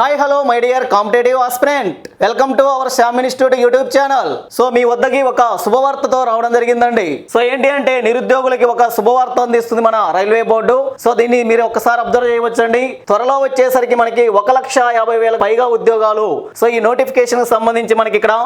Hi hello my dear competitive aspirant welcome to our Shyam institute YouTube channel so మీ వద్దకి ఒక శుభవార్తతో రావడం జరిగిందండి. So ఏంటి అంటే నిరుద్యోగులకి ఒక శుభవార్త అందిస్తుంది మన రైల్వే బోర్డు. సో దీన్ని మీరు ఒకసారి అబ్జర్వ్ చేయవచ్చండి. త్వరలో వచ్చేసరికి మనకి ఒక లక్ష యాభై వేల పైగా ఉద్యోగాలు. సో ఈ నోటిఫికేషన్ సంబంధించి మనకి ఇక్కడ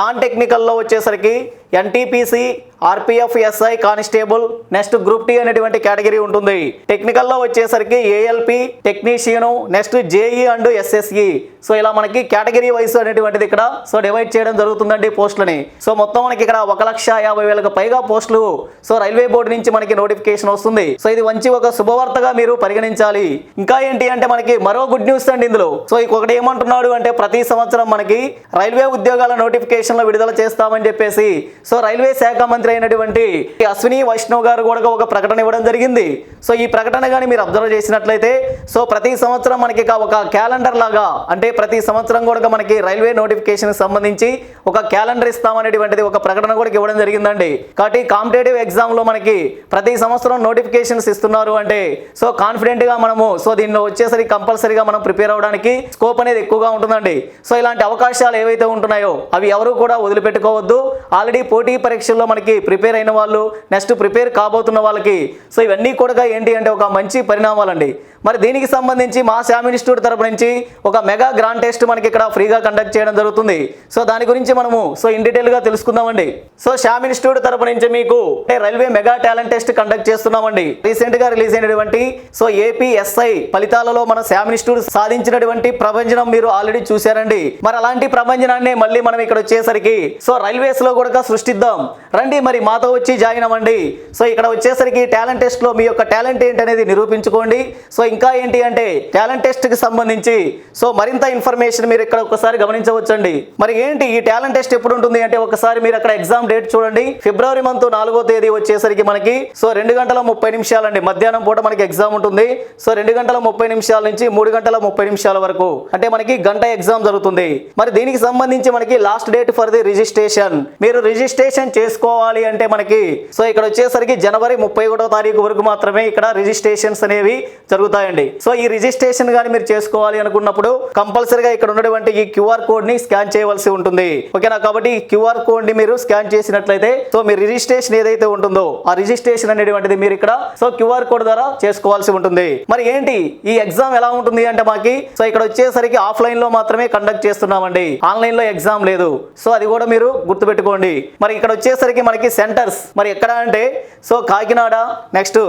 నాన్ టెక్నికల్లో వచ్చేసరికి N T P C R P F S I constable next group D అనేటువంటి కేటగిరీ ఉంటుంది. టెక్నికల్లో వచ్చేసరికి A L P technician next J E and S S E. So ఇలా మనకి కేటగిరీ వైస్ అనేటువంటిది ఇక్కడ. సో డివైడ్ చేయడం జరుగుతుందండి పోస్టులని. సో మొత్తం మనకి ఇక్కడ ఒక లక్ష యాభై వేలకు పైగా పోస్టులు. సో రైల్వే బోర్డు నుంచి మనకి నోటిఫికేషన్ వస్తుంది. సో ఇది మంచి ఒక శుభవార్తగా మీరు పరిగణించాలి. ఇంకా ఏంటి అంటే మనకి మరో గుడ్ న్యూస్ అండి ఇందులో. సో ఇంకొకటి ఏమంటున్నాడు అంటే ప్రతి సంవత్సరం మనకి రైల్వే ఉద్యోగాల నోటిఫికేషన్లు విడుదల చేస్తామని చెప్పేసి. సో రైల్వే శాఖ మంత్రి అయినటువంటి అశ్విని వైష్ణవ్ గారు కూడా ఒక ప్రకటన ఇవ్వడం జరిగింది. సో ఈ ప్రకటన కానీ మీరు అబ్జర్వ్ చేసినట్లయితే సో ప్రతి సంవత్సరం మనకి ఒక క్యాలెండర్ లాగా అంటే ప్రతి సంవత్సరం కూడా మనకి రైల్వే నోటిఫికేషన్ సంబంధించి ఒక క్యాలెండర్ ఇస్తామనేటువంటిది ఒక ప్రకటన కూడా ఇవ్వడం జరిగిందండి. కాబట్టి కాంపిటేటివ్ ఎగ్జామ్లో మనకి ప్రతి సంవత్సరం నోటిఫికేషన్స్ ఇస్తున్నారు అంటే సో కాన్ఫిడెంట్గా మనము సో దీనిలో వచ్చేసరికి కంపల్సరీగా మనం ప్రిపేర్ అవడానికి స్కోప్ అనేది ఎక్కువగా ఉంటుందండి. సో ఇలాంటి అవకాశాలు ఏవైతే ఉంటున్నాయో అవి ఎవరు కూడా వదిలిపెట్టుకోవద్దు. ఆల్రెడీ పోటీ పరీక్షల్లో మనకి ప్రిపేర్ అయిన వాళ్ళు నెక్స్ట్ ప్రిపేర్ కాబోతున్న వాళ్ళకి సో ఇవన్నీ కూడా ఏంటి అంటే ఒక మంచి పరిణామాలండి. మరి దీనికి సంబంధించి మా శామ్ ఇన్స్టిట్యూట్ తరపు నుంచి ఒక మెగా గ్రాండ్ టెస్ట్ మనకి ఇక్కడ ఫ్రీగా కండక్ట్ చేయడం జరుగుతుంది. సో దాని గురించి మనము సో ఇన్ డీటెయిల్గా తెలుసుకుందామండి. సో శ్యామ్ ఇన్స్టిట్యూట్ తరపు నుంచి మీకు అంటే railway mega talent test conduct చేస్తున్నామండి. రీసెంట్గా రిలీజ్ అయినటువంటి సో ఏపీఎస్ఐ ఫలితాలలో మన శ్యామ్ ఇన్స్టిట్యూట్ సాధించినటువంటి ప్రభంజనం మీరు ఆల్రెడీ చూశారండి. మరి అలాంటి ప్రభంజనాన్ని మళ్ళీ మనం ఇక్కడ వచ్చేసరికి సో రైల్వేస్లో కూడా సృష్టిద్దాం. రండి మరి మాతో వచ్చి జాయిన్ అవ్వండి. సో ఇక్కడ వచ్చేసరికి టాలెంట్ టెస్ట్లో మీ యొక్క టాలెంట్ ఏంటి అనేది నిరూపించుకోండి. సో ఇంకా ఏంటి అంటే టాలెంట్ టెస్ట్కి సంబంధించి సో మరింత ఇన్ఫర్మేషన్ మీరు ఇక్కడ ఒకసారి గమనించవచ్చండి. మరి ఏంటి ఈ టాలెంట్ టెస్ట్ ఎప్పుడు ఉంటుంది అంటే ఒకసారి మీరు అక్కడ ఎగ్జామ్ డేట్ చూడండి. ఫిబ్రవరి మంత్ నాలుగో తేదీ వచ్చేసరికి మనకి సో రెండు గంటల ముప్పై నిమిషాలండి. మధ్యాహ్నం పూట మనకి ఎగ్జామ్ ఉంటుంది. సో రెండు గంటల ముప్పై నిమిషాల నుంచి మూడు గంటల ముప్పై నిమిషాల వరకు అంటే మనకి గంట ఎగ్జామ్ జరుగుతుంది. మరి దీనికి సంబంధించి మనకి last date for the registration మీరు రిజిస్ట్రేషన్ చేసుకోవాలి అంటే మనకి సో ఇక్కడ వచ్చేసరికి జనవరి ముప్పై ఒకటో తారీఖు వరకు మాత్రమే ఇక్కడ రిజిస్ట్రేషన్స్ అనేవి జరుగుతాయండి. సో ఈ రిజిస్ట్రేషన్ కానీ మీరు చేసుకోవాలి అనుకున్నప్పుడు కంపల్సరీగా ఇక్కడ ఉన్నటువంటి ఈ క్యూఆర్ కోడ్ని స్కాన్ చేయవలసి ఉంటుంది. ఓకేనా? కాబట్టి ఈ క్యూఆర్ కోడ్ని మీరు స్కాన్ చేసినట్లయితే సో మీ రిజిస్ట్రేషన్ ఏదైతే ఉంటుందో ఆ రిజిస్ట్రేషన్ అనేటువంటిది మీరు ఇక్కడ సో క్యూఆర్ కోడ్ ద్వారా చేసుకోవాల్సి ఉంటుంది. మరి ఏంటి? ఈ ఎగ్జామ్ ఎలా ఉంటుంది అంటే మాకి సో ఇక్కడ వచ్చేసరికి ఆఫ్లైన్లో మాత్రమే కండక్ట్ చేస్తున్నామండి. ఆన్లైన్లో ఎగ్జామ్ లేదు. సో అది కూడా మీరు గుర్తుపెట్టుకోండి. మరి ఇక్కడ వచ్చేసరికి మనకి సెంటర్స్. మరి ఎక్కడ అంటే so Kakinada next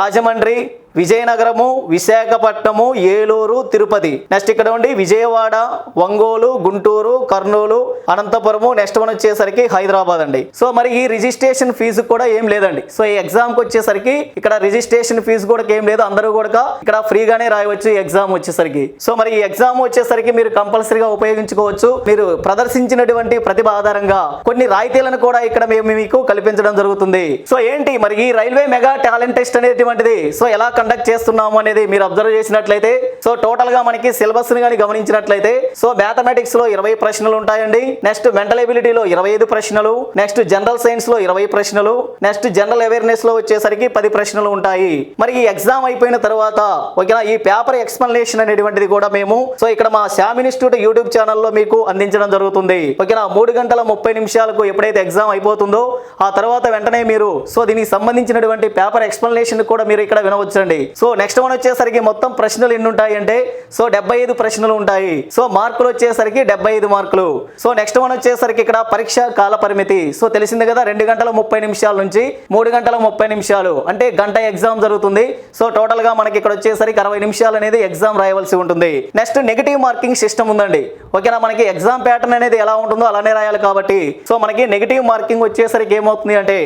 Rajahmundry Vizianagaram Visakhapatnam Eluru Tirupati. Next ఇక్కడ ఉండి విజయవాడ ఒంగోలు గుంటూరు కర్నూలు అనంతపురము నెక్స్ట్ వన్ వచ్చేసరికి హైదరాబాద్ అండి. సో మరి ఈ రిజిస్ట్రేషన్ ఫీజు కూడా ఏం లేదండి. సో ఈ ఎగ్జామ్కి వచ్చేసరికి ఇక్కడ రిజిస్ట్రేషన్ ఫీజు కూడా ఏం లేదు. అందరూ కూడా ఇక్కడ ఫ్రీగానే రాయవచ్చు ఈ ఎగ్జామ్ వచ్చేసరికి. సో మరి ఈ ఎగ్జామ్ వచ్చేసరికి మీరు కంపల్సరీగా ఉపయోగించుకోవచ్చు. మీరు ప్రదర్శించినటువంటి ప్రతిభ ఆధారంగా కొన్ని రాయితీలను కూడా ఇక్కడ మేము మీకు కల్పించడం జరుగుతుంది. సో ఏంటి? మరి ఈ రైల్వే మెగా టాలెంట్ టెస్ట్ అనేటువంటిది. సో ఎలా కండక్ట్ చేస్తున్నాము అనేది మీరు అబ్జర్వ్ చేసినట్లయితే సో టోటల్గా మనకి సిలబస్ని కానీ గమనించినట్లయితే సో మ్యాథమెటిక్స్లో ఇరవై ప్రశ్నలు ఉంటాయండి. నెక్స్ట్ మెంటల్ ఎబిలిటీలో ఇరవై ఐదు ప్రశ్నలు. నెక్స్ట్ జనరల్ సైన్స్లో ఇరవై ప్రశ్నలు. నెక్స్ట్ జనరల్ అవేర్నెస్లో వచ్చేసరికి పది ప్రశ్నలు ఉంటాయి. మరి ఈ ఎగ్జామ్ అయిపోయిన తర్వాత ఓకేనా ఈ పేపర్ ఎక్స్ప్లెనేషన్ అనేటువంటిది కూడా మేము సో ఇక్కడ మా శ్యామ్ ఇన్స్టిట్యూట్ యూట్యూబ్ ఛానల్లో మీకు అందించడం జరుగుతుంది. ఓకేనా మూడు గంటల ముప్పై నిమిషాలకు ఎప్పుడైతే ఎగ్జామ్ అయిపోతుందో ఆ తర్వాత వెంటనే మీరు సో దీనికి సంబంధించినటువంటి పేపర్ ఎక్స్ప్లెనేషన్ కూడా మీరు ఇక్కడ వినవచ్చండి. సో నెక్స్ట్ వన్ వచ్చేసరికి మొత్తం ప్రశ్నలు ఎన్ని ఉంటాయి అంటే సో డెబ్బై ఐదు ప్రశ్నలు ఉంటాయి. సో మార్కులు వచ్చేసరికి డెబ్బై ఐదు మార్కులు. సో నెక్స్ట్ వన్ వచ్చేసరికి ఇక్కడ పరీక్ష కాల పరిమితి. సో తెలిసింది కదా రెండు గంటల ముప్పై నిమిషాల నుంచి మూడు గంటల ముప్పై నిమిషాలు. అంటే గంట ఎగ్జామ్ జరుగుతుంది. సో టోటల్గా మనకి ఇక్కడ వచ్చేసరికి అరవై నిమిషాలు అనేది ఎగ్జామ్ రాయవలసి ఉంటుంది. నెక్స్ట్ నెగిటివ్ మార్కింగ్ సిస్టమ్ ఉందండి. ఓకేనా మనకి ఎగ్జామ్ ప్యాటర్న్ అనేది ఎలా ఉంటుందో అలానే రాయాలి కాబట్టి. సో మనకి నెగిటివ్ మార్కింగ్ వచ్చేసరికి ఏమవుతుంది అంటే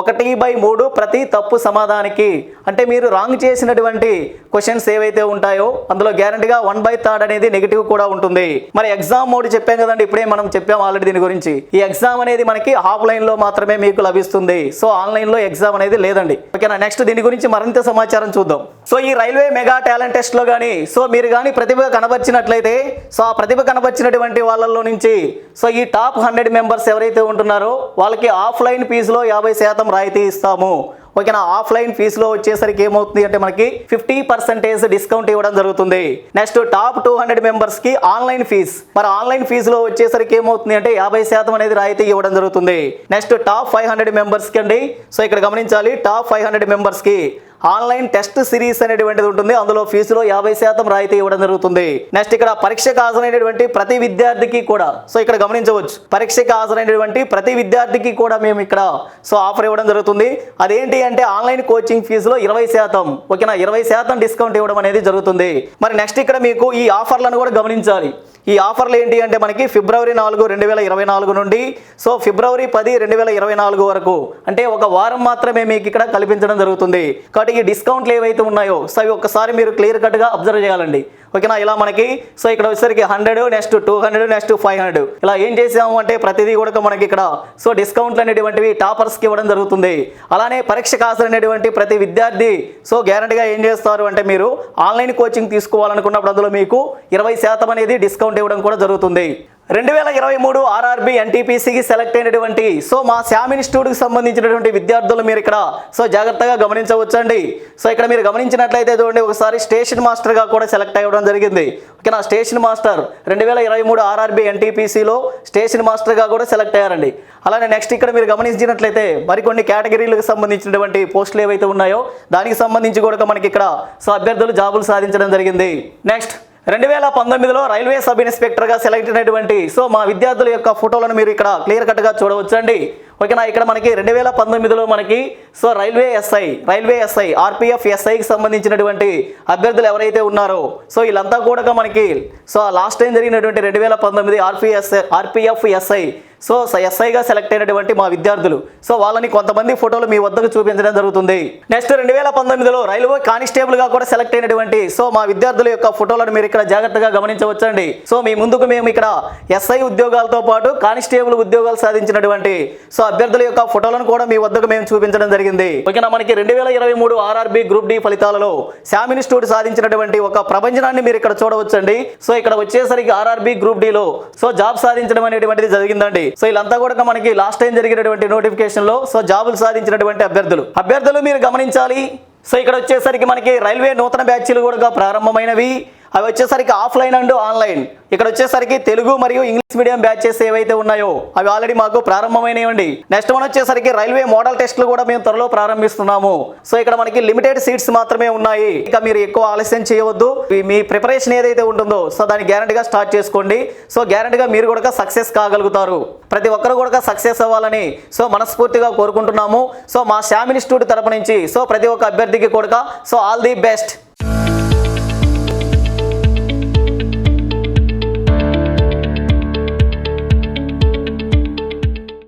ఒకటి బై మూడు ప్రతి తప్పు సమాధానికి. అంటే మీరు రాంగ్ చేసినటువంటి క్వశ్చన్స్ ఏవైతే ఉంటాయో అందులో గ్యారంటీగా వన్ బై థర్డ్ అనేది నెగిటివ్ కూడా ఉంటుంది. మరి ఎగ్జామ్ మోడ్ చెప్పాం కదండి ఇప్పుడే మనం చెప్పాం ఆల్రెడీ దీని గురించి. ఈ ఎగ్జామ్ అనేది మనకి ఆఫ్లైన్లో మాత్రమే మీకు లభిస్తుంది. సో ఆన్లైన్లో ఎగ్జామ్ అనేది లేదండి. ఓకేనా నెక్స్ట్ దీని గురించి మరింత సమాచారం చూద్దాం. సో ఈ రైల్వే మెగా టాలెంట్ టెస్ట్లో కానీ సో మీరు కానీ ప్రతిభ కనబరిచినట్లయితే సో ఆ ప్రతిభ కనబరిచినటువంటి వాళ్ళల్లో నుంచి సో ఈ టాప్ హండ్రెడ్ మెంబర్స్ ఎవరైతే ఉంటున్నారో వాళ్ళకి ఆఫ్లైన్ ఫీజులో యాభై శాతం రాయితీ ఇస్తాము. ఓకేనా? ఆఫ్లైన్ ఫీజులో వచ్చేసరికి ఏమవుతుంది అంటే మనకి ఫిఫ్టీ పర్సెంటేజ్ డిస్కౌంట్ ఇవ్వడం జరుగుతుంది. నెక్స్ట్ టాప్ టూ హండ్రెడ్ మెంబర్స్కి ఆన్లైన్ ఫీజ్. మరి ఆన్లైన్ ఫీజులో వచ్చేసరికి ఏమవుతుంది అంటే యాభై శాతం అనేది రాయితీ ఇవ్వడం జరుగుతుంది. నెక్స్ట్ టాప్ ఫైవ్ హండ్రెడ్ మెంబర్స్కి అండి. సో ఇక్కడ గమనించాలి టాప్ ఫైవ్ హండ్రెడ్ మెంబర్స్కి ఆన్లైన్ టెస్ట్ సిరీస్ అనేటువంటిది ఉంటుంది. అందులో ఫీజులో యాభై శాతం రాయితీ ఇవ్వడం జరుగుతుంది. నెక్స్ట్ ఇక్కడ పరీక్షకు హాజరైనటువంటి ప్రతి విద్యార్థికి కూడా సో ఇక్కడ గమనించవచ్చు. పరీక్షకు హాజరైనటువంటి ప్రతి విద్యార్థికి కూడా మేము ఇక్కడ సో ఆఫర్ ఇవ్వడం జరుగుతుంది. అదేంటి అంటే ఆన్లైన్ కోచింగ్ ఫీజులో ఇరవై శాతం ఓకేనా? ఇరవై శాతం డిస్కౌంట్ ఇవ్వడం అనేది జరుగుతుంది. మరి నెక్స్ట్ ఇక్కడ మీకు ఈ ఆఫర్లను కూడా గమనించాలి. ఈ ఆఫర్లు ఏంటి అంటే మనకి ఫిబ్రవరి నాలుగు రెండు వేల ఇరవై నాలుగు నుండి సో ఫిబ్రవరి పది రెండు వేల ఇరవై నాలుగు వరకు. అంటే ఒక వారం మాత్రమే మీకు ఇక్కడ కల్పించడం జరుగుతుంది. కాబట్టి ఈ డిస్కౌంట్లు ఏవైతే ఉన్నాయో సో అవి ఒకసారి మీరు క్లియర్ కట్గా అబ్జర్వ్ చేయాలండి. ఓకేనా? ఇలా మనకి సో ఇక్కడ వచ్చేసరికి hundred next two hundred next five hundred. ఇలా ఏం చేసాము అంటే ప్రతిదీ కూడా మనకి ఇక్కడ సో డిస్కౌంట్లు అనేటువంటివి టాపర్స్కి ఇవ్వడం జరుగుతుంది. అలానే పరీక్ష హాజరైనటువంటి ప్రతి విద్యార్థి సో గ్యారంటీగా ఏం చేస్తారు అంటే మీరు ఆన్లైన్ కోచింగ్ తీసుకోవాలనుకున్నప్పుడు అందులో మీకు ఇరవై శాతం అనేది డిస్కౌంట్ ఇవ్వడం కూడా జరుగుతుంది. రెండు వేల ఇరవై మూడు ఆర్ఆర్బి ఎన్టీపీసీకి సెలెక్ట్ అయినటువంటి సో మా శామ్ ఇన్స్టిట్యూట్కి సంబంధించినటువంటి విద్యార్థులు మీరు ఇక్కడ సో జాగ్రత్తగా గమనించవచ్చండి. సో ఇక్కడ మీరు గమనించినట్లయితే చూడండి ఒకసారి స్టేషన్ మాస్టర్గా కూడా సెలెక్ట్ అవ్వడం జరిగింది. ఓకేనా? స్టేషన్ మాస్టర్ రెండు వేల ఇరవై మూడు ఆర్ఆర్బి ఎన్టీపీసీలో స్టేషన్ మాస్టర్గా కూడా సెలెక్ట్ అయ్యారండి. అలానే నెక్స్ట్ ఇక్కడ మీరు గమనించినట్లయితే మరికొన్ని కేటగిరీలకు సంబంధించినటువంటి పోస్టులు ఏవైతే ఉన్నాయో దానికి సంబంధించి కూడా మనకి ఇక్కడ సో అభ్యర్థులు జాబులు సాధించడం జరిగింది. నెక్స్ట్ రెండు వేల పంతొమ్మిదిలో రైల్వే సబ్ ఇన్స్పెక్టర్గా సెలెక్ట్ అయినటువంటి సో మా విద్యార్థుల యొక్క ఫోటోలను మీరు ఇక్కడ క్లియర్ కట్గా చూడవచ్చండి. ఓకేనా? ఇక్కడ మనకి రెండు వేల పంతొమ్మిదిలో మనకి so railway S I railway S I R P F ఎస్ఐకి సంబంధించినటువంటి అభ్యర్థులు ఎవరైతే ఉన్నారో సో వీళ్ళంతా కూడా మనకి సో లాస్ట్ టైం జరిగినటువంటి రెండు వేల పంతొమ్మిది R P S R P F S I so ఎస్ఐగా select అయినటువంటి మా విద్యార్థులు. సో వాళ్ళని కొంతమంది ఫోటోలు మీ వద్దకు చూపించడం జరుగుతుంది. నెక్స్ట్ రెండు వేల పంతొమ్మిదిలో రైల్వే కానిస్టేబుల్గా కూడా సెలెక్ట్ అయినటువంటి సో మా విద్యార్థుల యొక్క ఫోటోలను మీరు ఇక్కడ జాగ్రత్తగా గమనించవచ్చండి. సో మీ ముందుకు మేము ఇక్కడ ఎస్ఐ ఉద్యోగాలతో పాటు కానిస్టేబుల్ ఉద్యోగాలు సాధించినటువంటి సో అభ్యర్థుల యొక్క ఫోటోలను కూడా మీ వద్దకు మేము చూపించడం జరిగింది. ఓకేనా? మనకి రెండు వేల ఇరవై మూడు R R B group D ఫలితాలలో శామ్ ఇన్స్టిట్యూట్ సాధించినటువంటి ఒక ప్రపంచనాన్ని మీరు ఇక్కడ చూడవచ్చండి. సో ఇక్కడ వచ్చేసరికి ఆర్ఆర్బి గ్రూప్ డిలో సో జాబ్ సాధించడం అనేటువంటిది జరిగిందండి. సో వీళ్ళంతా కూడా మనకి లాస్ట్ టైం జరిగినటువంటి నోటిఫికేషన్లో సో జాబులు సాధించినటువంటి అభ్యర్థులు. అభ్యర్థులు మీరు గమనించాలి. సో ఇక్కడ వచ్చేసరికి మనకి రైల్వే నూతన బ్యాచ్లు కూడా ప్రారంభమైనవి. అవి వచ్చేసరికి ఆఫ్లైన్ అండ్ ఆన్లైన్. ఇక్కడ వచ్చేసరికి తెలుగు మరియు ఇంగ్లీష్ మీడియం బ్యాచెస్ ఏవైతే ఉన్నాయో అవి ఆల్రెడీ మాకు ప్రారంభమైనవండి నెక్స్ట్ వన్ వచ్చేసరికి రైల్వే మోడల్ టెస్ట్లు కూడా మేము త్వరలో ప్రారంభిస్తున్నాము. సో ఇక్కడ మనకి లిమిటెడ్ సీట్స్ మాత్రమే ఉన్నాయి. ఇక మీరు ఎక్కువ ఆలస్యం చేయవద్దు. మీ- మీ ప్రిపరేషన్ ఏదైతే ఉంటుందో సో దాన్ని గ్యారంటీగా స్టార్ట్ చేసుకోండి. సో గ్యారంటీగా మీరు కూడా సక్సెస్ కాగలుగుతారు. ప్రతి ఒక్కరు కూడా సక్సెస్ అవ్వాలని సో మనస్ఫూర్తిగా కోరుకుంటున్నాము. సో మా శామ్ ఇన్స్టిట్యూట్ తరపు నుంచి సో ప్రతి ఒక్క అభ్యర్థికి కూడా సో ఆల్ ది బెస్ట్.